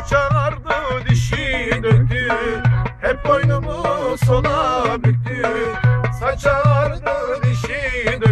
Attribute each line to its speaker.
Speaker 1: Açarardı dişi döktü Hep boynumu sola büktü. Saçarardı dişi döktü